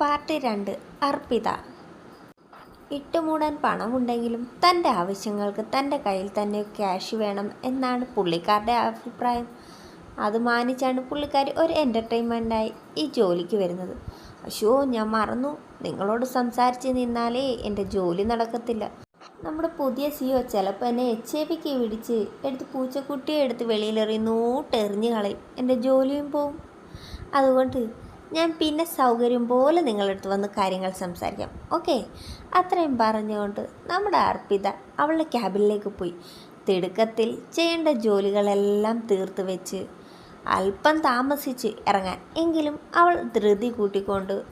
Part രണ്ട് അർപ്പിത. ഇട്ടുമൂടാൻ പണമുണ്ടെങ്കിലും തന്റെ ആവശ്യങ്ങൾക്ക് തന്റെ കയ്യിൽ തന്നെ ക്യാഷ് വേണം എന്നാണ് പുള്ളിക്കാരുടെ അഭിപ്രായം. അത് മാനിച്ചാണ് പുള്ളിക്കാരി ഒരു എന്റർടൈൻമെന്റായി ഈ ജോലിക്ക് വരുന്നത്. അശോ ഞാൻ മറന്നു. നിങ്ങളോട് സംസാരിച്ച് നിന്നാലേ എന്റെ ജോലി നടക്കത്തില്ല. നമ്മുടെ പുതിയ സിഒ ചിലപ്പോൾ എന്നെ എച്ച് ഐ പിക്ക് പിടിച്ച് എടുത്ത് പൂച്ചക്കുട്ടിയെ എടുത്ത് വെളിയിലെറിയും നോട്ടെറിഞ്ഞ് കളയും. എന്റെ ജോലിയും പോവും. അതുകൊണ്ട് ഞാൻ പിന്നെ സൗകര്യം പോലെ നിങ്ങളുടെ അടുത്ത് വന്ന് കാര്യങ്ങൾ സംസാരിക്കാം. ഓക്കെ? അത്രയും പറഞ്ഞുകൊണ്ട് നമ്മുടെ അർപ്പിത അവളുടെ ക്യാബിനിലേക്ക് പോയി. തിടുക്കത്തിൽ ചെയ്യേണ്ട ജോലികളെല്ലാം തീർത്ത് വെച്ച് അല്പം താമസിച്ച് ഇറങ്ങാൻ. എങ്കിലും അവൾ ധൃതി കൂട്ടിക്കൊണ്ട്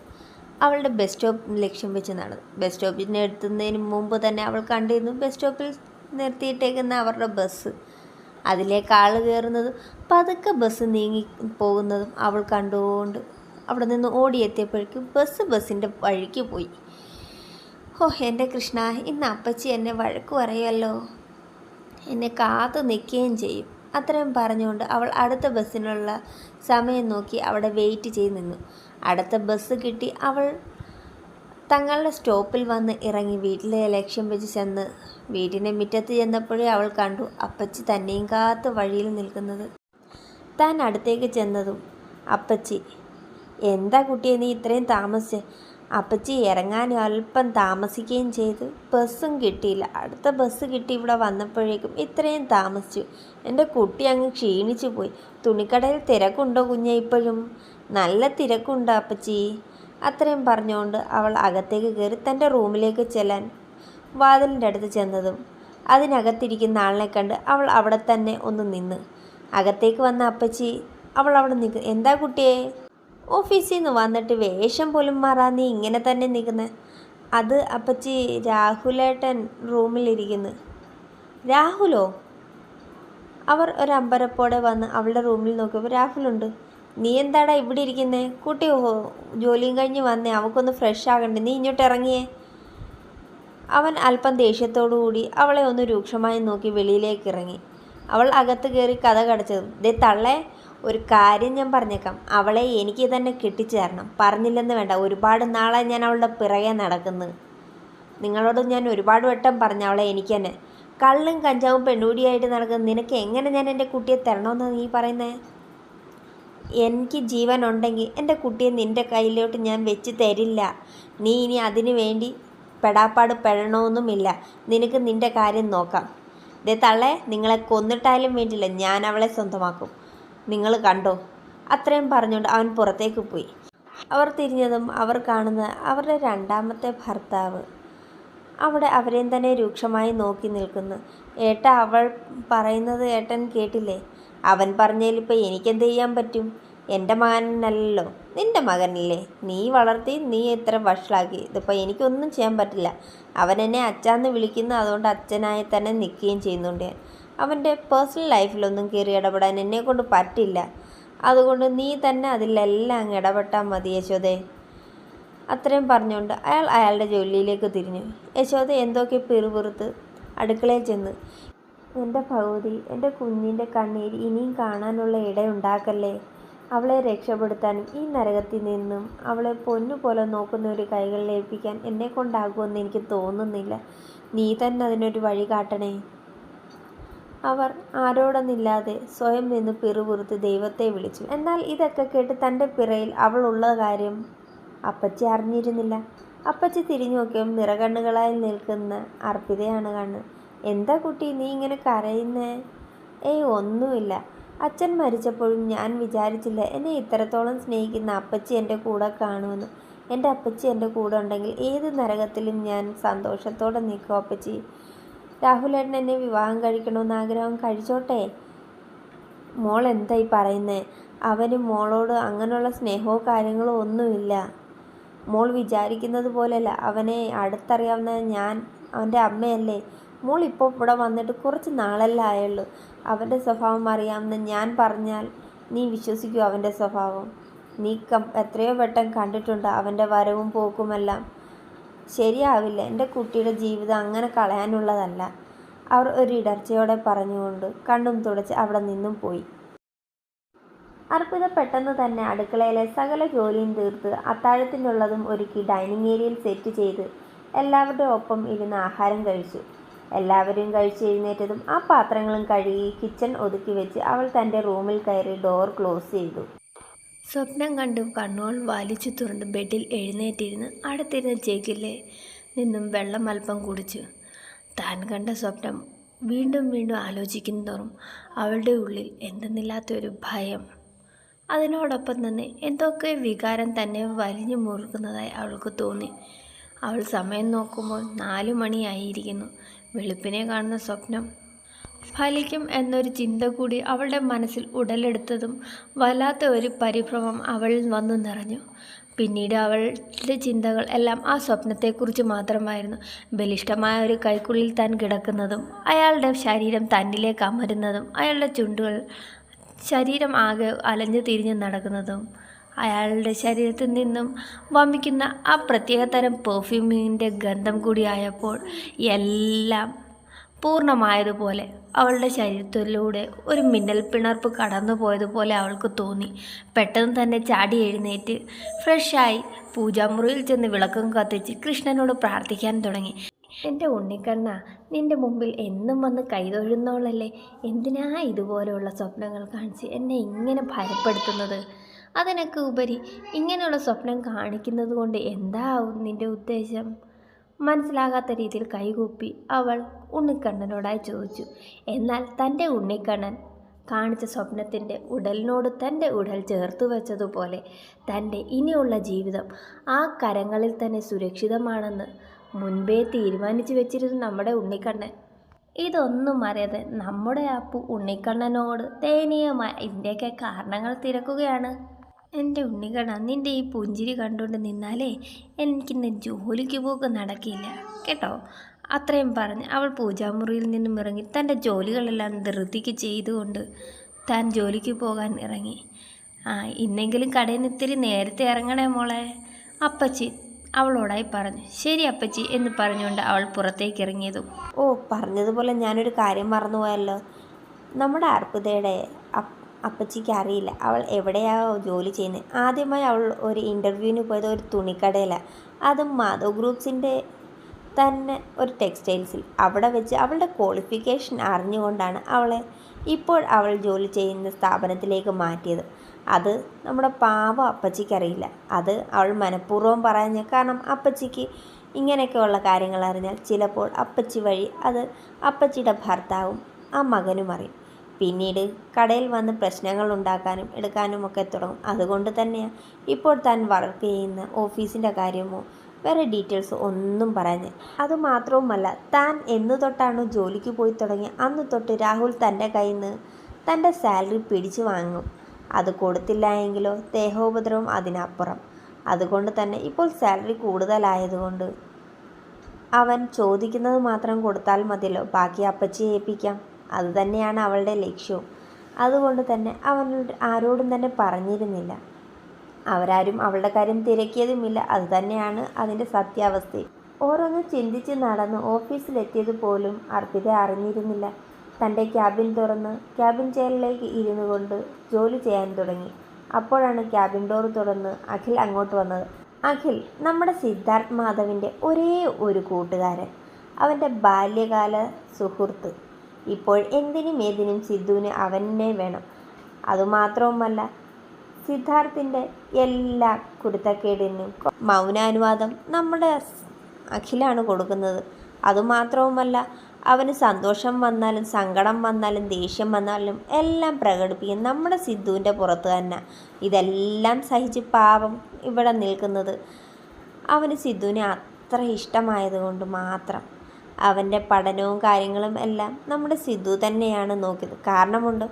അവളുടെ ബസ് സ്റ്റോപ്പ് ലക്ഷ്യം വെച്ച് നടന്നു. ബസ് സ്റ്റോപ്പിന് എത്തുന്നതിന് മുമ്പ് തന്നെ അവൾ കണ്ടിരുന്നു ബസ് സ്റ്റോപ്പിൽ നിർത്തിയിട്ടേക്കുന്ന അവരുടെ ബസ്. അതിലേക്ക് ആൾ കയറുന്നതും പതുക്കെ ബസ് നീങ്ങി പോകുന്നതും അവൾ കണ്ടുകൊണ്ട് അവിടെ നിന്ന് ഓടിയെത്തിയപ്പോഴേക്കും ബസ് ബസ്സിന്റെ വഴിക്ക് പോയി. ഓ എന്റെ കൃഷ്ണ ഇന്ന് അപ്പച്ചി എന്നെ വഴക്ക് പറയുമല്ലോ എന്നെ കാത്തു നിൽക്കുകയും ചെയ്യും. അത്രയും പറഞ്ഞുകൊണ്ട് അവൾ അടുത്ത ബസ്സിനുള്ള സമയം നോക്കി അവിടെ വെയിറ്റ് ചെയ്ത് നിന്നു. അടുത്ത ബസ് കിട്ടി അവൾ തങ്ങളുടെ സ്റ്റോപ്പിൽ വന്ന് ഇറങ്ങി വീട്ടിലെ ലക്ഷ്യം വെച്ച് ചെന്ന് വീടിന്റെ മുറ്റത്ത് ചെന്നപ്പോഴേ അവൾ കണ്ടു അപ്പച്ചി തന്നെയും കാത്ത് വഴിയിൽ നിൽക്കുന്നത്. താൻ അടുത്തേക്ക് ചെന്നതും അപ്പച്ചി എന്താ കുട്ടിയെ നീ ഇത്രയും താമസിച്ച്? അപ്പച്ചി ഇറങ്ങാൻ അല്പം താമസിക്കുകയും ചെയ്തു. ബസ്സും കിട്ടിയില്ല. അടുത്ത ബസ് കിട്ടി ഇവിടെ വന്നപ്പോഴേക്കും ഇത്രയും താമസിച്ചു. എന്റെ കുട്ടി അങ്ങ് ക്ഷീണിച്ചു പോയി. തുണിക്കടയിൽ തിരക്കുണ്ടോ കുഞ്ഞെ ഇപ്പോഴും? നല്ല തിരക്കുണ്ടോ അപ്പച്ചി. അത്രയും പറഞ്ഞുകൊണ്ട് അവൾ അകത്തേക്ക് കയറി തന്റെ റൂമിലേക്ക് ചെല്ലാൻ വാതിലിന്റെ അടുത്ത് ചെന്നതും അതിനകത്തിരിക്കുന്ന ആളിനെ കണ്ട് അവൾ അവിടെ തന്നെ ഒന്ന് നിന്ന്. അകത്തേക്ക് വന്ന അപ്പച്ചി അവൾ അവിടെ നിൽക്കും. എന്താ കുട്ടിയെ? ഓഫീസിൽ നിന്ന് വന്നിട്ട് വേഷം പോലും മാറാൻ നീ ഇങ്ങനെ തന്നെ നിൽക്കുന്നത് അത് അപ്പച്ചി രാഹുലേട്ടൻ റൂമിലിരിക്കുന്നു. രാഹുലോ? അവർ ഒരമ്പരപ്പോടെ വന്ന് അവളുടെ റൂമിൽ നോക്കിയപ്പോൾ രാഹുലുണ്ട്. നീ എന്താടാ ഇവിടെ ഇരിക്കുന്നേ? കുട്ടി ഓഹോ ജോലിയും കഴിഞ്ഞ് വന്നേ. അവൾക്കൊന്ന് ഫ്രഷ് ആകണ്ടേ. നീ ഇങ്ങോട്ട് ഇറങ്ങിയേ. അവൻ അല്പം ദേഷ്യത്തോടു കൂടി അവളെ ഒന്ന് രൂക്ഷമായി നോക്കി വെളിയിലേക്ക് ഇറങ്ങി. അവൾ അകത്ത് കയറി കഥ കടച്ചത് ദേ തള്ളേ ഒരു കാര്യം ഞാൻ പറഞ്ഞേക്കാം. അവളെ എനിക്ക് തന്നെ കെട്ടിച്ചു തരണം പറഞ്ഞില്ലെന്ന് വേണ്ട. ഒരുപാട് നാളെ ഞാൻ അവളുടെ പിറകെ നടക്കുന്നത് നിങ്ങളോട് ഞാൻ ഒരുപാട് വട്ടം പറഞ്ഞു അവളെ എനിക്ക് തന്നെ. കള്ളും കഞ്ചാവും പെണ്ണൂടിയായിട്ട് നടക്കുന്ന നിനക്ക് എങ്ങനെ ഞാൻ എന്റെ കുട്ടിയെ തരണമെന്നാണ് നീ പറയുന്നത് എനിക്ക് ജീവൻ ഉണ്ടെങ്കിൽ എന്റെ കുട്ടിയെ നിന്റെ കയ്യിലോട്ട് ഞാൻ വെച്ച് തരില്ല. നീ ഇനി അതിനു വേണ്ടി പെടാപ്പാട് പെടണമെന്നുമില്ല നിനക്ക് നിന്റെ കാര്യം നോക്കാം. ദേ തള്ളെ നിങ്ങളെ കൊന്നിട്ടാലും വേണ്ടില്ല. ഞാൻ അവളെ സ്വന്തമാക്കും. നിങ്ങൾ കണ്ടോ? അത്രയും പറഞ്ഞുകൊണ്ട് അവൻ പുറത്തേക്ക് പോയി. അവർ തിരിഞ്ഞതും അവർ കാണുന്ന അവരുടെ രണ്ടാമത്തെ ഭർത്താവ്. അവിടെ അവരെയും തന്നെ രൂക്ഷമായി നോക്കി നിൽക്കുന്നു. ഏട്ട അവൾ പറയുന്നത് ഏട്ടൻ കേട്ടില്ലേ? അവൻ പറഞ്ഞതിൽ ഇപ്പോൾ എനിക്കെന്ത് ചെയ്യാൻ പറ്റും? എന്റെ മകനല്ലല്ലോ. നിന്റെ മകനല്ലേ? നീ വളർത്തി നീ ഇത്ര വഷളാക്കി. ഇതിപ്പോൾ എനിക്കൊന്നും ചെയ്യാൻ പറ്റില്ല. അവൻ എന്നെ അച്ഛാന്ന് വിളിക്കുന്നു. അതുകൊണ്ട് അച്ഛനായി തന്നെ നിൽക്കുകയും ചെയ്യുന്നുണ്ട്. ഞാൻ അവന്റെ പേഴ്സണൽ ലൈഫിലൊന്നും കയറി ഇടപെടാൻ എന്നെ കൊണ്ട് പറ്റില്ല. അതുകൊണ്ട് നീ തന്നെ അതിലെല്ലാം അങ്ങ് ഇടപെട്ടാൽ മതി യശോദേ. അത്രയും പറഞ്ഞുകൊണ്ട് അയാൾ അയാളുടെ ജോലിയിലേക്ക് തിരിഞ്ഞു. യശോദ എന്തൊക്കെ പിറുപിറുത്ത് അടുക്കളയിൽ ചെന്ന് എന്റെ ഭഗവതി എന്റെ കുഞ്ഞിന്റെ കണ്ണീര് ഇനിയും കാണാനുള്ള ഇടയുണ്ടാക്കല്ലേ അവളെ രക്ഷപ്പെടുത്താനും ഈ നരകത്തിൽ നിന്നും അവളെ പൊന്നുപോലെ നോക്കുന്ന ഒരു കൈകളിലേൽപ്പിക്കാൻ എന്നെ കൊണ്ടാകുമെന്ന് എനിക്ക് തോന്നുന്നില്ല. നീ തന്നെ അതിനൊരു വഴി കാട്ടണേ. അവർ ആരോടെന്നില്ലാതെ സ്വയം നിന്ന് പിറുപുറുത്ത് ദൈവത്തെ വിളിച്ചു. എന്നാൽ ഇതൊക്കെ കേട്ട് തന്റെ പിറയിൽ അവൾ ഉള്ള കാര്യം അപ്പച്ചി അറിഞ്ഞിരുന്നില്ല. അപ്പച്ചി തിരിഞ്ഞു നോക്കിയും നിറകണ്ണുകളായി നിൽക്കുന്ന അർപ്പിതയാണ് കണ്ണ്. എന്താ കുട്ടി നീ ഇങ്ങനെ കരയുന്നേ? ഏയ് ഒന്നുമില്ല. അച്ഛൻ മരിച്ചപ്പോഴും ഞാൻ വിചാരിച്ചില്ല എന്നെ ഇത്രത്തോളം സ്നേഹിക്കുന്ന അപ്പച്ചി എന്റെ കൂടെ കാണുമെന്ന്. എന്റെ അപ്പച്ചി എന്റെ കൂടെ ഉണ്ടെങ്കിൽ ഏത് നരകത്തിലും ഞാൻ സന്തോഷത്തോടെ നിൽക്കും അപ്പച്ചി. രാഹുലേട്ടൻ എന്നെ വിവാഹം കഴിക്കണമെന്ന് ആഗ്രഹം കഴിച്ചോട്ടെ? മോൾ എന്തായി പറയുന്നത് അവന് മോളോട് അങ്ങനെയുള്ള സ്നേഹമോ കാര്യങ്ങളോ ഒന്നുമില്ല. മോൾ വിചാരിക്കുന്നത് പോലെയല്ല. അവനെ അടുത്തറിയാവുന്ന ഞാൻ അവന്റെ അമ്മയല്ലേ? മോൾ ഇപ്പോൾ ഇവിടെ വന്നിട്ട് കുറച്ച് നാളല്ലേ ആയുള്ളൂ. അവന്റെ സ്വഭാവം അറിയാമെന്ന് ഞാൻ പറഞ്ഞാൽ നീ വിശ്വസിക്കൂ അവന്റെ സ്വഭാവം. നീ എത്രയോ വട്ടം കണ്ടിട്ടുണ്ട്. അവന്റെ വരവും പോക്കുമെല്ലാം. ശരിയാവില്ല. എന്റെ കുട്ടിയുടെ ജീവിതം അങ്ങനെ കളയാനുള്ളതല്ല. അവർ ഒരു ഇടർച്ചയോടെ പറഞ്ഞുകൊണ്ട് കണ്ണും തുടച്ച് അവിടെ നിന്നും പോയി. അർപ്പിത പെട്ടെന്ന് തന്നെ അടുക്കളയിലെ സകല ജോലിയും തീർത്ത് അത്താഴത്തിനുള്ളതും ഒരുക്കി ഡൈനിങ് ഏരിയയിൽ സെറ്റ് ചെയ്ത് എല്ലാവരുടെ ഒപ്പം ഇരുന്ന് ആഹാരം കഴിച്ചു. എല്ലാവരും കഴിച്ച് എഴുന്നേറ്റതും ആ പാത്രങ്ങളും കഴുകി കിച്ചൺ ഒതുക്കി വെച്ച് അവൾ തന്റെ റൂമിൽ കയറി ഡോർ ക്ലോസ് ചെയ്തു. സ്വപ്നം കണ്ടും കണ്ണുകൾ വലിച്ചു തുറന്ന് ബെഡിൽ എഴുന്നേറ്റിരുന്ന് അടുത്തിരുന്ന ജഗിലെ നിന്നും വെള്ളം അല്പം കുടിച്ചു. താൻ കണ്ട സ്വപ്നം വീണ്ടും വീണ്ടും ആലോചിക്കുന്നതോറും അവളുടെ ഉള്ളിൽ എന്തെന്നില്ലാത്തൊരു ഭയം. അതിനോടൊപ്പം തന്നെ എന്തൊക്കെ വികാരം തന്നെ വലിഞ്ഞു മുറുക്കുന്നതായി അവൾക്ക് തോന്നി. അവൾ സമയം നോക്കുമ്പോൾ നാലു മണിയായിരിക്കുന്നു. വെളുപ്പിനെ കാണുന്ന സ്വപ്നം ഫലിക്കും എന്നൊരു ചിന്ത കൂടി അവളുടെ മനസ്സിൽ ഉടലെടുത്തതും വല്ലാത്ത ഒരു പരിഭ്രമം അവളിൽ വന്നു നിറഞ്ഞു. പിന്നീട് അവളുടെ ചിന്തകൾ എല്ലാം ആ സ്വപ്നത്തെക്കുറിച്ച് മാത്രമായിരുന്നു. ബലിഷ്ടമായ ഒരു കൈക്കുള്ളിൽ താൻ കിടക്കുന്നതും അയാളുടെ ശരീരം തന്നിലേക്ക് അമരുന്നതും അയാളുടെ ചുണ്ടുകൾ ശരീരം ആകെ അലഞ്ഞു തിരിഞ്ഞ് നടക്കുന്നതും അയാളുടെ ശരീരത്തിൽ നിന്നും വമിക്കുന്ന ആ പ്രത്യേകതരം പെർഫ്യൂമിന്റെ ഗന്ധം കൂടിയായപ്പോൾ എല്ലാം പൂർണമായതുപോലെ അവളുടെ ശരീരത്തിലൂടെ ഒരു മിന്നൽ പിണർപ്പ് കടന്നു പോയതുപോലെ അവൾക്ക് തോന്നി. പെട്ടെന്ന് തന്നെ ചാടി എഴുന്നേറ്റ് ഫ്രഷായി പൂജാമുറിയിൽ ചെന്ന് വിളക്കം കത്തിച്ച് കൃഷ്ണനോട് പ്രാർത്ഥിക്കാൻ തുടങ്ങി. എന്റെ ഉണ്ണിക്കണ്ണ നിന്റെ മുമ്പിൽ എന്നും വന്ന് കൈതൊഴുന്നോളല്ലേ എന്തിനാ ഇതുപോലെയുള്ള സ്വപ്നങ്ങൾ കാണിച്ച് എന്നെ ഇങ്ങനെ ഭയപ്പെടുത്തുന്നത്? അതിനൊക്കെ ഉപരി ഇങ്ങനെയുള്ള സ്വപ്നം കാണിക്കുന്നത് കൊണ്ട് എന്താവും നിന്റെ ഉദ്ദേശം? മനസ്സിലാകാത്ത രീതിയിൽ കൈകൂപ്പി അവൾ ഉണ്ണിക്കണ്ണനോടായി ചോദിച്ചു. എന്നാൽ തന്റെ ഉണ്ണിക്കണ്ണൻ കാണിച്ച സ്വപ്നത്തിന്റെ ഉടലിനോട് തന്റെ ഉടൽ ചേർത്ത് വെച്ചതുപോലെ തന്റെ ഇനിയുള്ള ജീവിതം ആ കരങ്ങളിൽ തന്നെ സുരക്ഷിതമാണെന്ന് മുൻപേ തീരുമാനിച്ചു വെച്ചിരുന്നു നമ്മുടെ ഉണ്ണിക്കണ്ണൻ. ഇതൊന്നും അറിയാതെ നമ്മുടെ അപ്പു ഉണ്ണിക്കണ്ണനോട് ദയനീയമായ ഇതിന്റെയൊക്കെ കാരണങ്ങൾ തിരക്കുകയാണ്. എന്റെ ഉണ്ണികട നിന്റെ ഈ പുഞ്ചിരി കണ്ടുകൊണ്ട് നിന്നാലേ എനിക്കിന്ന് ജോലിക്ക് പോക്ക് നടക്കില്ല. കേട്ടോ? അത്രയും പറഞ്ഞ് അവൾ പൂജാമുറിയിൽ നിന്നും ഇറങ്ങി തന്റെ ജോലികളെല്ലാം ധൃതിക്ക് ചെയ്തുകൊണ്ട് താൻ ജോലിക്ക് പോകാൻ ഇറങ്ങി. ആ ഇന്നെങ്കിലും കടയിൽ നിന്ന് ഇത്തിരി നേരത്തെ ഇറങ്ങണേ മോളെ. അപ്പച്ചി അവളോടായി പറഞ്ഞു. ശരി അപ്പച്ചി എന്ന് പറഞ്ഞുകൊണ്ട് അവൾ പുറത്തേക്ക് ഇറങ്ങിയതും. ഓ പറഞ്ഞതുപോലെ ഞാനൊരു കാര്യം മറന്നുപോയല്ലോ. നമ്മുടെ അർപ്പിതയുടെ അപ്പച്ചിക്ക് അറിയില്ല. അവൾ എവിടെയാണോ ജോലി ചെയ്യുന്നത് ആദ്യമായി അവൾ ഒരു ഇന്റർവ്യൂവിന് പോയത് ഒരു തുണിക്കടയിലാണ് അതും മാധവ് ഗ്രൂപ്പ്സിന്റെ തന്നെ ഒരു ടെക്സ്റ്റൈൽസിൽ. അവിടെ വെച്ച് അവളുടെ ക്വാളിഫിക്കേഷൻ അറിഞ്ഞുകൊണ്ടാണ് അവളെ ഇപ്പോൾ അവൾ ജോലി ചെയ്യുന്ന സ്ഥാപനത്തിലേക്ക് മാറ്റിയത്. അത് നമ്മുടെ പാവ അപ്പച്ചിക്കറിയില്ല അത് അവൾ മനഃപൂർവം പറഞ്ഞ കാരണം അപ്പച്ചിക്ക് ഇങ്ങനെയൊക്കെയുള്ള കാര്യങ്ങൾ അറിഞ്ഞാൽ ചിലപ്പോൾ അപ്പച്ചി വഴി അത് അപ്പച്ചിയുടെ ഭർത്താവും ആ മകനും അറിയും. പിന്നീട് കടയിൽ വന്ന് പ്രശ്നങ്ങൾ ഉണ്ടാക്കാനും എടുക്കാനും ഒക്കെ തുടങ്ങും. അതുകൊണ്ട് തന്നെയാണ് ഇപ്പോൾ താൻ വർക്ക് ചെയ്യുന്ന ഓഫീസിന്റെ കാര്യമോ വേറെ ഡീറ്റെയിൽസ് ഒന്നും പറഞ്ഞ് അതുമാത്രവുമല്ല താൻ എന്നു തൊട്ടാണ് ജോലിക്ക് പോയി തുടങ്ങി അന്ന് തൊട്ട് രാഹുൽ തന്റെ കയ്യിൽ നിന്ന് തന്റെ സാലറി പിടിച്ചു വാങ്ങും. അത് കൊടുത്തില്ല എങ്കിലോ ദേഹോപദ്രവം അതിനപ്പുറം. അതുകൊണ്ട് തന്നെ ഇപ്പോൾ സാലറി കൂടുതലായതുകൊണ്ട് അവൻ ചോദിക്കുന്നത് മാത്രം കൊടുത്താൽ മതിയല്ലോ. ബാക്കി അപ്പച്ചി ഏൽപ്പിക്കാം. അതുതന്നെയാണ് അവളുടെ ലക്ഷ്യവും. അതുകൊണ്ട് തന്നെ അവൻ ആരോടും തന്നെ പറഞ്ഞിരുന്നില്ല. അവരാരും അവളുടെ കാര്യം തിരക്കിയതുമില്ല. അതുതന്നെയാണ് അതിന്റെ സത്യാവസ്ഥ. ഓരോന്ന് ചിന്തിച്ച് നടന്ന് ഓഫീസിലെത്തിയത് പോലും അർപ്പിത അറിഞ്ഞിരുന്നില്ല. തന്റെ ക്യാബിൻ തുറന്ന് ക്യാബിൻ ചെയറിലേക്ക് ഇരുന്നു കൊണ്ട് ജോലി ചെയ്യാൻ തുടങ്ങി. അപ്പോഴാണ് ക്യാബിൻ ഡോർ തുറന്ന് അഖിൽ അങ്ങോട്ട് വന്നത്. അഖിൽ നമ്മുടെ സിദ്ധാർത്ഥ് മാധവിന്റെ ഒരേ ഒരു കൂട്ടുകാരൻ. അവന്റെ ബാല്യകാല സുഹൃത്ത്. ഇപ്പോൾ എന്തിനും ഏതിനും സിദ്ധുവിന് അവനെ വേണം. അതുമാത്രവുമല്ല സിദ്ധാർത്ഥിന്റെ എല്ലാ കുരുത്തക്കേടിനും മൗനാനുവാദം നമ്മുടെ അഖിലാണ് കൊടുക്കുന്നത്. അതുമാത്രവുമല്ല അവന് സന്തോഷം വന്നാലും സങ്കടം വന്നാലും ദേഷ്യം വന്നാലും എല്ലാം പ്രകടിപ്പിക്കും നമ്മുടെ സിദ്ധുവിന്റെ പുറത്ത് തന്നെ. ഇതെല്ലാം സഹിച്ച് പാപം ഇവിടെ നിൽക്കുന്നത് അവന് സിദ്ധുവിനെ അത്ര ഇഷ്ടമായതുകൊണ്ട് മാത്രം. അവന്റെ പഠനവും കാര്യങ്ങളും എല്ലാം നമ്മുടെ സിദ്ധു തന്നെയാണ് നോക്കിയത്. കാരണമുണ്ട്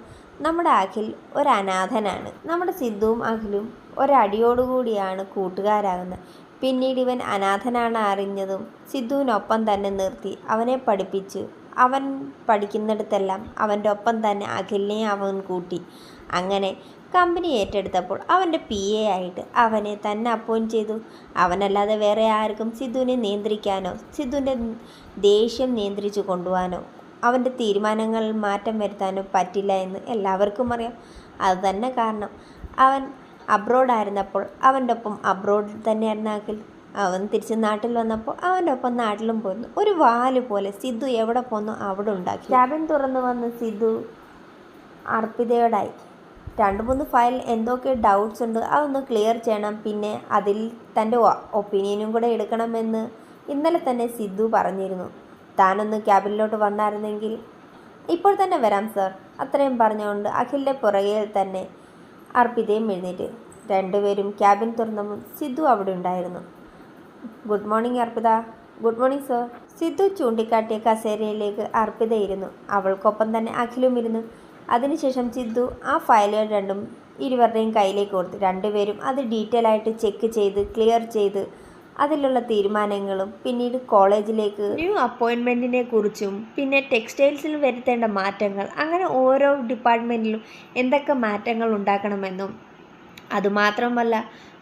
നമ്മുടെ അഖിൽ ഒരു അനാഥനാണ് നമ്മുടെ സിദ്ധുവും അഖിലും ഒരടിയോടുകൂടിയാണ് കൂട്ടുകാരാകുന്നത്. പിന്നീട് ഇവൻ അനാഥനാണ് അറിഞ്ഞതും സിദ്ധുവിനൊപ്പം തന്നെ നിർത്തി അവനെ പഠിപ്പിച്ച് അവൻ പഠിക്കുന്നിടത്തെല്ലാം അവന്റെ ഒപ്പം തന്നെ അഖിലിനെ അവൻ കൂട്ടി. അങ്ങനെ കമ്പനി ഏറ്റെടുത്തപ്പോൾ അവന്റെ പി എ ആയിട്ട് അവനെ തന്നെ അപ്പോയിന്റ് ചെയ്തു. അവനല്ലാതെ വേറെ ആർക്കും സിദ്ധുവിനെ നിയന്ത്രിക്കാനോ സിദ്ധുവിന്റെ ദേഷ്യം നിയന്ത്രിച്ചു കൊണ്ടുപോകാനോ അവന്റെ തീരുമാനങ്ങൾ മാറ്റം വരുത്താനോ പറ്റില്ല എന്ന് എല്ലാവർക്കും അറിയാം. അത് തന്നെ കാരണം അവൻ അബ്രോഡായിരുന്നപ്പോൾ അവന്റെ ഒപ്പം അബ്രോഡിൽ തന്നെയായിരുന്നു അഖിൽ. അവൻ തിരിച്ച് നാട്ടിൽ വന്നപ്പോൾ അവന്റെ ഒപ്പം നാട്ടിലും പോയിരുന്നു. ഒരു വാൽ പോലെ സിദ്ധു എവിടെ പോന്നു അവിടെ ഉണ്ടാക്കി. ക്യാബിൻ തുറന്നു വന്ന് സിദ്ധു അർപ്പിതയോടായി. രണ്ട് മൂന്ന് ഫയൽ എന്തൊക്കെ ഡൗട്ട്സ് ഉണ്ട് അതൊന്ന് ക്ലിയർ ചെയ്യണം. പിന്നെ അതിൽ തന്റെ ഒപ്പീനിയനും കൂടെ എടുക്കണമെന്ന് ഇന്നലെ തന്നെ സിദ്ധു പറഞ്ഞിരുന്നു. താനൊന്ന് ക്യാബിനിലോട്ട് വന്നായിരുന്നെങ്കിൽ ഇപ്പോൾ തന്നെ വരാം സർ അത്രയും പറഞ്ഞുകൊണ്ട് അഖിലിന്റെ പുറകെ തന്നെ അർപ്പിതയും എഴുന്നേറ്റ്. രണ്ടുപേരും ക്യാബിൻ തുറന്നപ്പോൾ സിദ്ധു അവിടെ ഉണ്ടായിരുന്നു. Good morning Arpita. Good morning sir Sidhu ചൂണ്ടിക്കാട്ടിയ കസേരയിലേക്ക് അർപ്പിത ഇരുന്നു. അവൾക്കൊപ്പം തന്നെ അഖിലും ഇരുന്നു. അതിനുശേഷം സിദ്ധു ആ ഫയലുകൾ രണ്ടും ഇരുവരുടെയും കയ്യിലേക്ക് കൊടുത്തു രണ്ടുപേരും അത് ഡീറ്റെയിൽ ആയിട്ട് ചെക്ക് ചെയ്ത് ക്ലിയർ ചെയ്ത് അതിലുള്ള തീരുമാനങ്ങളും പിന്നീട് കോളേജിലേക്ക് ന്യൂ അപ്പോയിൻമെന്റിനെ കുറിച്ചും പിന്നെ ടെക്സ്റ്റൈൽസിൽ വരുത്തേണ്ട മാറ്റങ്ങൾ അങ്ങനെ ഓരോ ഡിപ്പാർട്ട്മെന്റിലും എന്തൊക്കെ മാറ്റങ്ങൾ ഉണ്ടാക്കണമെന്നും. അതുമാത്രമല്ല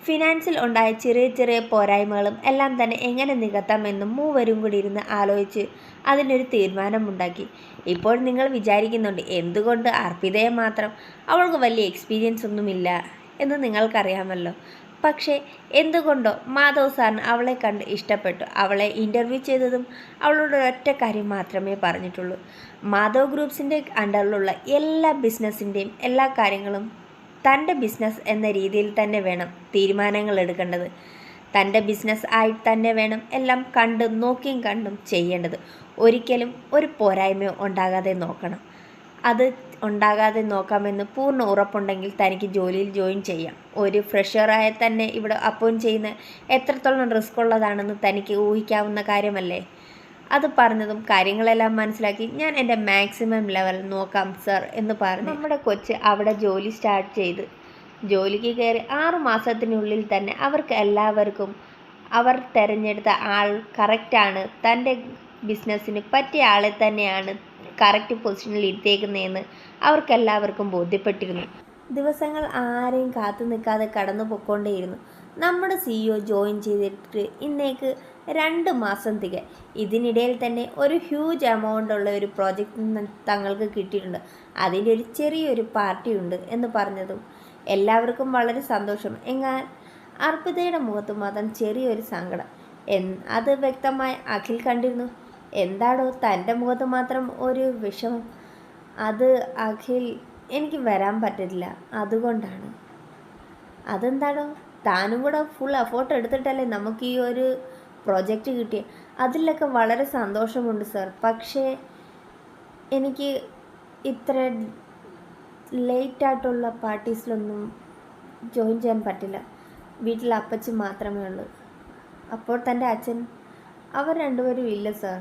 ഫിനാൻസിൽ ഉണ്ടായ ചെറിയ ചെറിയ പോരായ്മകളും എല്ലാം തന്നെ എങ്ങനെ നികത്താമെന്നും മൂവരും കൂടി ഇരുന്ന് ആലോചിച്ച് അതിനൊരു തീരുമാനമുണ്ടാക്കി. ഇപ്പോൾ നിങ്ങൾ വിചാരിക്കുന്നുണ്ട് എന്തുകൊണ്ട് അർപ്പിതയെ മാത്രം? അവൾക്ക് വലിയ എക്സ്പീരിയൻസ് ഒന്നുമില്ല എന്ന് നിങ്ങൾക്കറിയാമല്ലോ. പക്ഷേ എന്തുകൊണ്ടോ മാധവ് സാറിന് അവളെ കണ്ട് ഇഷ്ടപ്പെട്ടു. അവളെ ഇന്റർവ്യൂ ചെയ്തതും അവളോട് ഒറ്റ കാര്യം മാത്രമേ പറഞ്ഞിട്ടുള്ളൂ. മാധവ് ഗ്രൂപ്പ്സിന്റെ അണ്ടറിലുള്ള എല്ലാ ബിസിനസ്സിന്റെയും എല്ലാ കാര്യങ്ങളും തന്റെ ബിസിനസ് എന്ന രീതിയിൽ തന്നെ വേണം തീരുമാനങ്ങൾ എടുക്കേണ്ടത്. തന്റെ ബിസിനസ് ആയി തന്നെ വേണം എല്ലാം കണ്ടും നോക്കിയും കണ്ടും ചെയ്യേണ്ടത്. ഒരിക്കലും ഒരു പോരായ്മയോ ഉണ്ടാകാതെ നോക്കണം. അത് ഉണ്ടാകാതെ നോക്കാമെന്ന് പൂർണ ഉറപ്പുണ്ടെങ്കിൽ തനിക്ക് ജോലിയിൽ ജോയിൻ ചെയ്യാം. ഒരു ഫ്രഷറായ തന്നെ ഇവിടെ അപ്പോയിന്റ് ചെയ്യുന്ന എത്രത്തോളം റിസ്ക് ഉള്ളതാണെന്ന് തനിക്ക് ഊഹിക്കാവുന്ന കാര്യമല്ലേ? അത് പറഞ്ഞതും കാര്യങ്ങളെല്ലാം മനസ്സിലാക്കി ഞാൻ എന്റെ മാക്സിമം ലെവൽ നോക്കാം സർ എന്ന് പറഞ്ഞു നമ്മുടെ കൊച്ച് അവിടെ ജോലി സ്റ്റാർട്ട് ചെയ്ത്. ജോലിക്ക് കയറി ആറു മാസത്തിനുള്ളിൽ തന്നെ അവർക്ക് എല്ലാവർക്കും അവർ തിരഞ്ഞെടുത്ത ആൾ കറക്റ്റാണ് തന്റെ ബിസിനസ്സിന് പറ്റിയ ആളെ തന്നെയാണ് കറക്റ്റ് പൊസിഷനിൽ ഇരുത്തിയേക്കുന്നതെന്ന് അവർക്കെല്ലാവർക്കും ബോധ്യപ്പെട്ടിരുന്നു. ദിവസങ്ങൾ ആരെയും കാത്തു നിൽക്കാതെ കടന്നു പൊക്കോണ്ടേയിരുന്നു നമ്മുടെ സിഇഒ ജോയിൻ ചെയ്തിട്ട് ഇന്നേക്ക് രണ്ട് മാസം തിക. ഇതിനിടയിൽ തന്നെ ഒരു ഹ്യൂജ് എമൗണ്ട് ഉള്ള ഒരു പ്രോജക്റ്റ് തങ്ങൾക്ക് കിട്ടിയിട്ടുണ്ട്. അതിന്റെ ഒരു ചെറിയൊരു പാർട്ടി ഉണ്ട് എന്ന് പറഞ്ഞതും എല്ലാവർക്കും വളരെ സന്തോഷം. എന്നാൽ അർപ്പിതയുടെ മുഖത്ത് മാത്രം ചെറിയൊരു സങ്കടം. എൻ അത് വ്യക്തമായി അഖിൽ കണ്ടിരുന്നു. എന്താണോ തന്റെ മുഖത്ത് മാത്രം ഒരു വിഷമം. അത് അഖിൽ എനിക്ക് വരാൻ പറ്റില്ല അതുകൊണ്ടാണ്. അതെന്താണോ? താനും കൂടെ ഫുൾ എഫോർട്ട് എടുത്തിട്ടല്ലേ നമുക്ക് ഈ ഒരു പ്രൊജക്റ്റ് കിട്ടി. അതിലൊക്കെ വളരെ സന്തോഷമുണ്ട് സർ പക്ഷേ എനിക്ക് ഇത്ര ലേറ്റായിട്ടുള്ള പാർട്ടീസിലൊന്നും ജോയിൻ ചെയ്യാൻ പറ്റില്ല. വീട്ടിൽ അപ്പച്ചി മാത്രമേ ഉള്ളൂ. അപ്പോൾ തന്റെ അച്ഛൻ അവർ രണ്ടുപേരും ഇല്ല സർ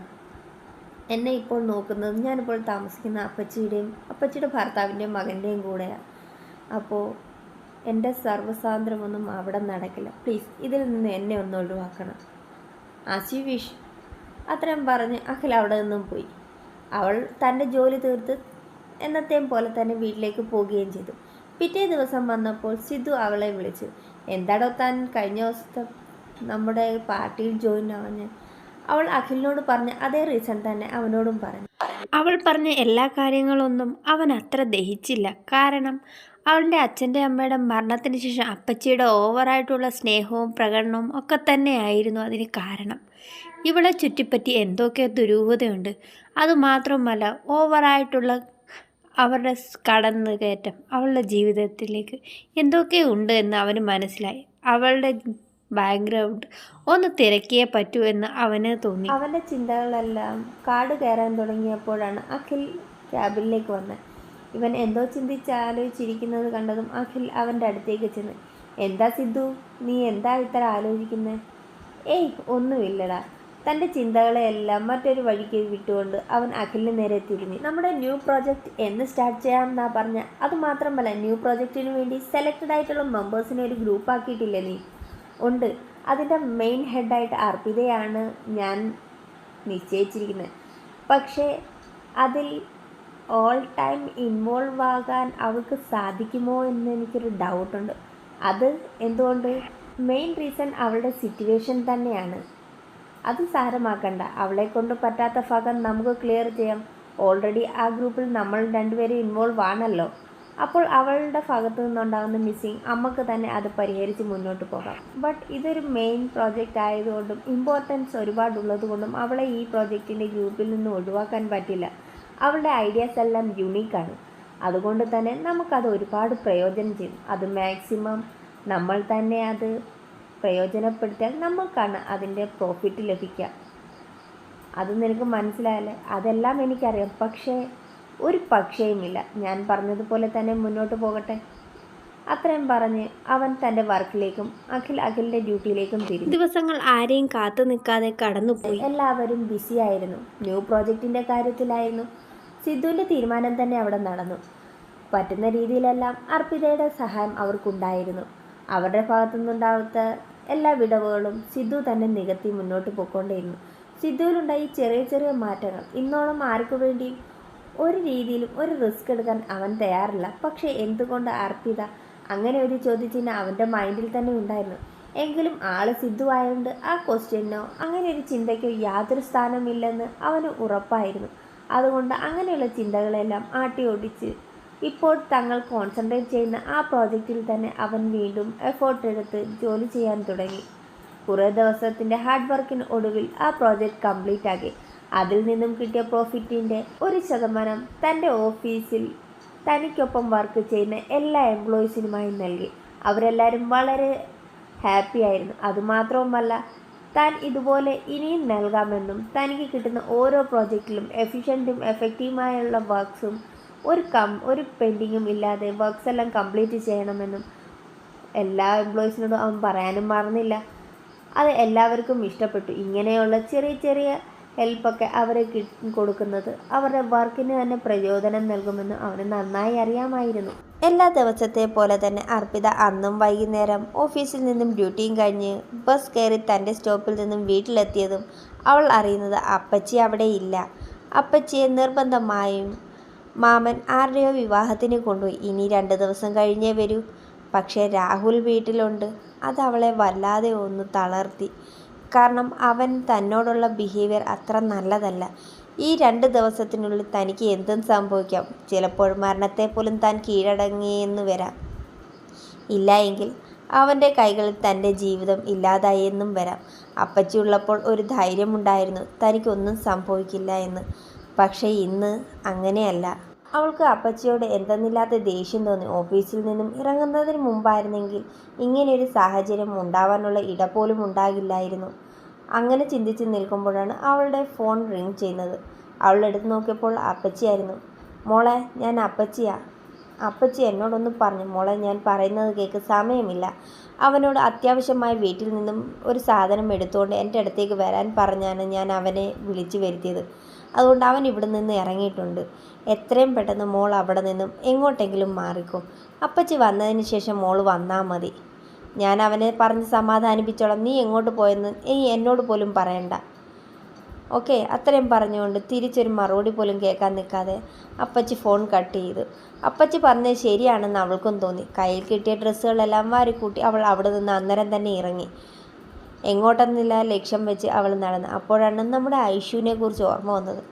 എന്നെ ഇപ്പോൾ നോക്കുന്നത് ഞാനിപ്പോൾ താമസിക്കുന്ന അപ്പച്ചിയുടെയും അപ്പച്ചിയുടെ ഭർത്താവിന്റെയും മകന്റെയും കൂടെയാണ് അപ്പോൾ എന്റെ സർവസാന്ദ്രമൊന്നും അവിടെ നടക്കില്ല. പ്ലീസ് ഇതിൽ നിന്ന് എന്നെ ഒന്ന് ഒഴിവാക്കണം. ആസ് യു വിഷ് അത്രയും പറഞ്ഞ് അഖിൽ അവിടെ നിന്നും പോയി. അവൾ തന്റെ ജോലി തീർത്ത് എന്നത്തെയും പോലെ തന്നെ വീട്ടിലേക്ക് പോവുകയും ചെയ്തു. പിറ്റേ ദിവസം വന്നപ്പോൾ സിദ്ധു അവളെ വിളിച്ചു. എന്താടോ താൻ കഴിഞ്ഞ ദിവസത്തെ നമ്മുടെ പാർട്ടിയിൽ ജോയിൻ ആവാഞ്ഞ്? അവൾ അഖിലിനോട് പറഞ്ഞ അതേ റീസൺ തന്നെ അവനോടും പറഞ്ഞു. അവൾ പറഞ്ഞ എല്ലാ കാര്യങ്ങളൊന്നും അവൻ അത്ര ദഹിച്ചില്ല. കാരണം അവളുടെ അച്ഛന്റെ അമ്മയുടെ മരണത്തിന് ശേഷം അപ്പച്ചിയുടെ ഓവറായിട്ടുള്ള സ്നേഹവും പ്രകടനവും ഒക്കെ തന്നെയായിരുന്നു അതിന് കാരണം. ഇവളെ ചുറ്റിപ്പറ്റി എന്തൊക്കെ ദുരൂഹതയുണ്ട്. അതുമാത്രമല്ല ഓവറായിട്ടുള്ള അവരുടെ കടന്നു കയറ്റം അവളുടെ ജീവിതത്തിലേക്ക് എന്തൊക്കെ ഉണ്ട് എന്ന് അവന് മനസ്സിലായി. അവളുടെ ബാക്ക്ഗ്രൗണ്ട് ഒന്ന് തിരക്കിയേ പറ്റൂ എന്ന് അവന് തോന്നി. അവന്റെ ചിന്തകളെല്ലാം കാട് കയറാൻ തുടങ്ങിയപ്പോഴാണ് അഖിൽ ക്യാബിലേക്ക് വന്നത്. ഇവൻ എന്തോ ചിന്തിച്ച് ആലോചിച്ചിരിക്കുന്നത് കണ്ടതും അഖിൽ അവന്റെ അടുത്തേക്ക് ചെന്ന് എന്താ സിദ്ധു? നീ എന്താ ഇത്ര ആലോചിക്കുന്നത് ഏയ് ഒന്നുമില്ലടാ. തന്റെ ചിന്തകളെയെല്ലാം മറ്റൊരു വഴിക്ക് വിട്ടുകൊണ്ട് അവൻ അഖിലിന് നേരെ തിരിഞ്ഞു നമ്മുടെ ന്യൂ പ്രോജക്റ്റ് എന്ന് സ്റ്റാർട്ട് ചെയ്യാമെന്നാ പറഞ്ഞ. അതുമാത്രമല്ല ന്യൂ പ്രോജക്റ്റിന് വേണ്ടി സെലക്റ്റഡ് ആയിട്ടുള്ള മെമ്പേഴ്സിനെ ഒരു ഗ്രൂപ്പ് ആക്കിയിട്ടില്ലേ നീ? ഉണ്ട്. അതിന്റെ മെയിൻ ഹെഡായിട്ട് അർപ്പിതയാണ് ഞാൻ നിശ്ചയിച്ചിരിക്കുന്നത് പക്ഷേ അതിൽ ഓൾ ടൈം ഇൻവോൾവ് ആകാൻ അവൾക്ക് സാധിക്കുമോ എന്ന് എനിക്കൊരു ഡൗട്ടുണ്ട് അത് എന്തുകൊണ്ട്? മെയിൻ റീസൺ അവളുടെ സിറ്റുവേഷൻ തന്നെയാണ്. അത് സാരമാക്കണ്ട. അവളെ കൊണ്ട് പറ്റാത്ത ഭാഗം നമുക്ക് ക്ലിയർ ചെയ്യാം. ഓൾറെഡി ആ ഗ്രൂപ്പിൽ നമ്മൾ രണ്ടുപേരും ഇൻവോൾവ് ആണല്ലോ. അപ്പോൾ അവളുടെ ഭാഗത്തു നിന്നുണ്ടാകുന്ന മിസ്സിങ് അമ്മയ്ക്ക് തന്നെ അത് പരിഹരിച്ച് മുന്നോട്ട് പോകാം. ബട്ട് ഇതൊരു മെയിൻ പ്രോജക്റ്റ് ആയതുകൊണ്ടും ഇമ്പോർട്ടൻസ് ഒരുപാടുള്ളത് കൊണ്ടും അവളെ ഈ പ്രോജക്റ്റിന്റെ ഗ്രൂപ്പിൽ നിന്ന് ഒഴിവാക്കാൻ പറ്റില്ല. അവളുടെ ഐഡിയാസ് എല്ലാം യുണീക്കാണ് അതുകൊണ്ട് തന്നെ നമുക്കത് ഒരുപാട് പ്രയോജനം ചെയ്യും. അത് മാക്സിമം നമ്മൾ തന്നെ അത് പ്രയോജനപ്പെടുത്തിയാൽ നമുക്കാണ് അതിന്റെ പ്രോഫിറ്റ് ലഭിക്കുക. അത് നിനക്ക് മനസ്സിലായല്ലേ? അതെല്ലാം എനിക്കറിയാം. പക്ഷേ ഒരു പക്ഷേയുമില്ല. ഞാൻ പറഞ്ഞതുപോലെ തന്നെ മുന്നോട്ട് പോകട്ടെ? അത്രയും പറഞ്ഞ് അവൻ തന്റെ വർക്കിലേക്കും അഖിൽ അഖിലിന്റെ ഡ്യൂട്ടിയിലേക്കും തിരിഞ്ഞു. ദിവസങ്ങൾ ആരെയും കാത്തു നിൽക്കാതെ കടന്നുപോയി. എല്ലാവരും ബിസിയായിരുന്നു ന്യൂ പ്രോജക്റ്റിന്റെ കാര്യത്തിലായിരുന്നു. സിദ്ധുവിന്റെ തീരുമാനം തന്നെ അവിടെ നടന്നു. പറ്റുന്ന രീതിയിലെല്ലാം അർപ്പിതയുടെ സഹായം അവർക്കുണ്ടായിരുന്നു. അവരുടെ ഭാഗത്തുനിന്നുണ്ടാവാത്ത എല്ലാ വിടവുകളും സിദ്ധു തന്നെ നികത്തി മുന്നോട്ട് പോയിക്കൊണ്ടേയിരുന്നു സിദ്ധുവിലുണ്ടായി ചെറിയ ചെറിയ മാറ്റങ്ങൾ ഇന്നോളം ആർക്കു വേണ്ടിയും ഒരു രീതിയിലും ഒരു റിസ്ക് എടുക്കാൻ അവൻ തയ്യാറില്ല. പക്ഷേ എന്തുകൊണ്ട് അർപ്പിത അങ്ങനെ ഒരു ചോദ്യചിഹ്നം അവന്റെ മൈൻഡിൽ തന്നെ ഉണ്ടായിരുന്നു? എങ്കിലും ആൾ സിദ്ധു ആയതുകൊണ്ട് ആ ക്വസ്റ്റ്യനോ അങ്ങനെ ഒരു ചിന്തയ്ക്കോ യാതൊരു സ്ഥാനമില്ലെന്ന് അവന് ഉറപ്പായിരുന്നു. അതുകൊണ്ട് അങ്ങനെയുള്ള ചിന്തകളെല്ലാം ആട്ടി ഓടിച്ച് ഇപ്പോൾ തങ്ങൾ കോൺസെൻട്രേറ്റ് ചെയ്യുന്ന ആ പ്രോജക്റ്റിൽ തന്നെ അവൻ വീണ്ടും എഫേർട്ട് എടുത്ത് ജോലി ചെയ്യാൻ തുടങ്ങി. കുറേ ദിവസത്തിന്റെ ഹാർഡ് വർക്കിന് ഒടുവിൽ ആ പ്രോജക്റ്റ് കംപ്ലീറ്റ് ആക്കി അതിൽ നിന്നും കിട്ടിയ പ്രോഫിറ്റിന്റെ ഒരു ശതമാനം തന്റെ ഓഫീസിൽ തനിക്കൊപ്പം വർക്ക് ചെയ്യുന്ന എല്ലാ എംപ്ലോയീസിനുമായി നൽകി. അവരെല്ലാവരും വളരെ ഹാപ്പി ആയിരുന്നു. അതുമാത്രവുമല്ല താൻ ഇതുപോലെ ഇനിയും നൽകാമെന്നും തനിക്ക് കിട്ടുന്ന ഓരോ പ്രോജക്റ്റിലും എഫിഷ്യന്റും എഫക്റ്റീവുമായുള്ള വർക്ക്സും ഒരു കം ഒരു പെൻഡിങ്ങും ഇല്ലാതെ വർക്ക്സ് എല്ലാം കംപ്ലീറ്റ് ചെയ്യണമെന്നും എല്ലാ എംപ്ലോയീസിനോടും അവൻ പറയാനും മറന്നില്ല. അത് എല്ലാവർക്കും ഇഷ്ടപ്പെട്ടു. ഇങ്ങനെയുള്ള ചെറിയ ചെറിയ ഹെൽപ്പൊക്കെ അവരെ കൊടുക്കുന്നത്. അവരുടെ വർക്കിന് തന്നെ പ്രചോദനം നൽകുമെന്ന് അവന് നന്നായി അറിയാമായിരുന്നു. എല്ലാ ദിവസത്തെ പോലെ തന്നെ അർപ്പിത അന്നും വൈകുന്നേരം ഓഫീസിൽ നിന്നും ഡ്യൂട്ടിയും കഴിഞ്ഞ് ബസ് കയറി തന്റെ സ്റ്റോപ്പിൽ നിന്നും വീട്ടിലെത്തിയതും അവൾ അറിയുന്നത് അപ്പച്ചി അവിടെ ഇല്ല. അപ്പച്ചിയെ നിർബന്ധമായും മാമൻ ആരുടെയോ വിവാഹത്തിന് കൊണ്ടുപോയി. ഇനി രണ്ട് ദിവസം കഴിഞ്ഞേ വരൂ. പക്ഷേ രാഹുൽ വീട്ടിലുണ്ട്. അത് അവളെ വല്ലാതെ ഒന്ന് തളർത്തി. കാരണം അവൻ തന്നോടുള്ള ബിഹേവിയർ അത്ര നല്ലതല്ല. ഈ രണ്ട് ദിവസത്തിനുള്ളിൽ തനിക്ക് എന്തും സംഭവിക്കാം. ചിലപ്പോൾ മരണത്തെ പോലും താൻ കീഴടങ്ങിയെന്ന് വരാം. ഇല്ല എങ്കിൽ അവന്റെ കൈകളിൽ തന്റെ ജീവിതം ഇല്ലാതായി എന്നും വരാം. അപ്പച്ചി ഉള്ളപ്പോൾ ഒരു ധൈര്യമുണ്ടായിരുന്നു. തനിക്കൊന്നും സംഭവിക്കില്ല എന്ന്. പക്ഷേ ഇന്ന് അങ്ങനെയല്ല. അവൾക്ക് അപ്പച്ചിയോട് എന്തെന്നില്ലാത്ത ദേഷ്യം തോന്നി. ഓഫീസിൽ നിന്നും ഇറങ്ങുന്നതിന് മുമ്പായിരുന്നെങ്കിൽ ഇങ്ങനെയൊരു സാഹചര്യം ഉണ്ടാവാനുള്ള ഇട പോലും ഉണ്ടാകില്ലായിരുന്നു. അങ്ങനെ ചിന്തിച്ച് നിൽക്കുമ്പോഴാണ് അവളുടെ ഫോൺ റിങ് ചെയ്യുന്നത്. അവൾ എടുത്ത് നോക്കിയപ്പോൾ അപ്പച്ചിയായിരുന്നു. മോളെ ഞാൻ അപ്പച്ചിയാ. അപ്പച്ചി എന്നോടൊന്ന് പറഞ്ഞു. മോളെ ഞാൻ പറയുന്നത് കേൾക്ക് സമയമില്ല. അവനോട് അത്യാവശ്യമായി വീട്ടിൽ നിന്നും ഒരു സാധനം എടുത്തുകൊണ്ട് എന്റെ അടുത്തേക്ക് വരാൻ പറഞ്ഞാണ് ഞാൻ അവനെ വിളിച്ചു വരുത്തിയത്. അതുകൊണ്ട് അവൻ ഇവിടെ നിന്ന് ഇറങ്ങിയിട്ടുണ്ട്. എത്രയും പെട്ടെന്ന് മോൾ അവിടെ നിന്നും എങ്ങോട്ടെങ്കിലും മാറിക്കും. അപ്പച്ചി വന്നതിന് ശേഷം മോൾ വന്നാൽ മതി. ഞാൻ അവനെ പറഞ്ഞ് സമാധാനിപ്പിച്ചോളാം. നീ എങ്ങോട്ട് പോയെന്ന് നീ എന്നോട് പോലും പറയണ്ട. ഓക്കെ അത്രയും പറഞ്ഞുകൊണ്ട് തിരിച്ചൊരു മറുപടി പോലും കേൾക്കാൻ നിൽക്കാതെ അപ്പച്ചി ഫോൺ കട്ട് ചെയ്തു. അപ്പച്ചി പറഞ്ഞത് ശരിയാണെന്ന് അവൾക്കും തോന്നി. കയ്യിൽ കിട്ടിയ ഡ്രസ്സുകളെല്ലാം വാരിക്കൂട്ടി അവൾ അവിടെ നിന്ന് അന്നേരം തന്നെ ഇറങ്ങി. എങ്ങോട്ടെന്നില്ല ലക്ഷ്യം വെച്ച് അവൾ നടന്നു. അപ്പോഴാണ് നമ്മുടെ ഐഷുവിനെ കുറിച്ച് ഓർമ്മ വന്നത്.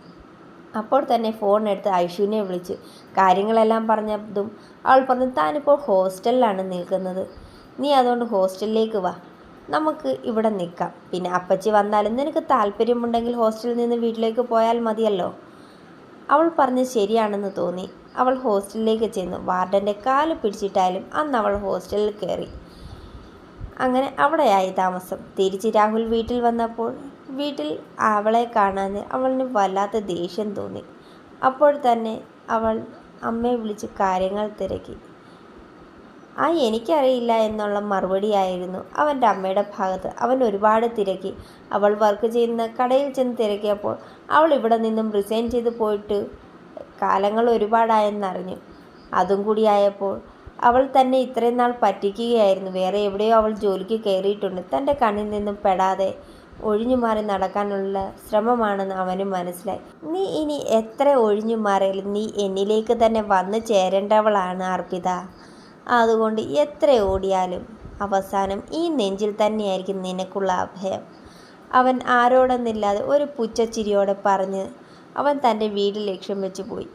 അപ്പോൾ തന്നെ ഫോൺ എടുത്ത് ഐഷുവിനെ വിളിച്ചു കാര്യങ്ങളെല്ലാം പറഞ്ഞതും അവൾ പറഞ്ഞു താനിപ്പോൾ ഹോസ്റ്റലിലാണ് നിൽക്കുന്നത്. നീ അതുകൊണ്ട് ഹോസ്റ്റലിലേക്ക് വാ. നമുക്ക് ഇവിടെ നിൽക്കാം. പിന്നെ അപ്പച്ചി വന്നാലും നിനക്ക് താല്പര്യമുണ്ടെങ്കിൽ ഹോസ്റ്റലിൽ നിന്ന് വീട്ടിലേക്ക് പോയാൽ മതിയല്ലോ. അവൾ പറഞ്ഞ് ശരിയാണെന്ന് തോന്നി. അവൾ ഹോസ്റ്റലിലേക്ക് ചെന്നു. വാർഡന്റെ കാൽ പിടിച്ചിട്ടായാലും അന്ന് അവൾ ഹോസ്റ്റലിൽ കയറി. അങ്ങനെ അവിടെയായി താമസം. തിരിച്ച് രാഹുൽ വീട്ടിൽ വന്നപ്പോൾ വീട്ടിൽ അവളെ കാണാൻ അവളിന് വല്ലാത്ത ദേഷ്യം തോന്നി. അപ്പോൾ തന്നെ അവൾ അമ്മയെ വിളിച്ച് കാര്യങ്ങൾ തിരക്കി. ആ എനിക്കറിയില്ല എന്നുള്ള മറുപടിയായിരുന്നു അവന്റെ അമ്മയുടെ ഭാഗത്ത്. അവൻ ഒരുപാട് തിരക്കി. അവൾ വർക്ക് ചെയ്യുന്ന കടയിൽ ചെന്ന് തിരക്കിയപ്പോൾ അവൾ ഇവിടെ നിന്നും റിസൈൻ ചെയ്ത് പോയിട്ട് കാലങ്ങൾ ഒരുപാടായെന്നറിഞ്ഞു അതും കൂടിയായപ്പോൾ അവൾ തന്നെ ഇത്രയും നാൾ പറ്റിക്കുകയായിരുന്നു. വേറെ എവിടെയോ അവൾ ജോലിക്ക് കയറിയിട്ടുണ്ട്. തന്റെ കണ്ണിൽ നിന്നും പെടാതെ ഒഴിഞ്ഞു മാറി നടക്കാനുള്ള ശ്രമമാണെന്ന് അവന് മനസ്സിലായി. നീ ഇനി എത്ര ഒഴിഞ്ഞു മാറിയാലും നീ എന്നിലേക്ക് തന്നെ വന്നു ചേരേണ്ടവളാണ് അർപ്പിത. അതുകൊണ്ട് എത്ര ഓടിയാലും അവസാനം ഈ നെഞ്ചിൽ തന്നെയായിരിക്കും നിനക്കുള്ള അഭയം. അവൻ ആരോടൊന്നില്ലാതെ ഒരു പുച്ഛച്ചിരിയോടെ പറഞ്ഞ് അവൻ തന്റെ വീട് ലക്ഷ്യം വെച്ച് പോയി.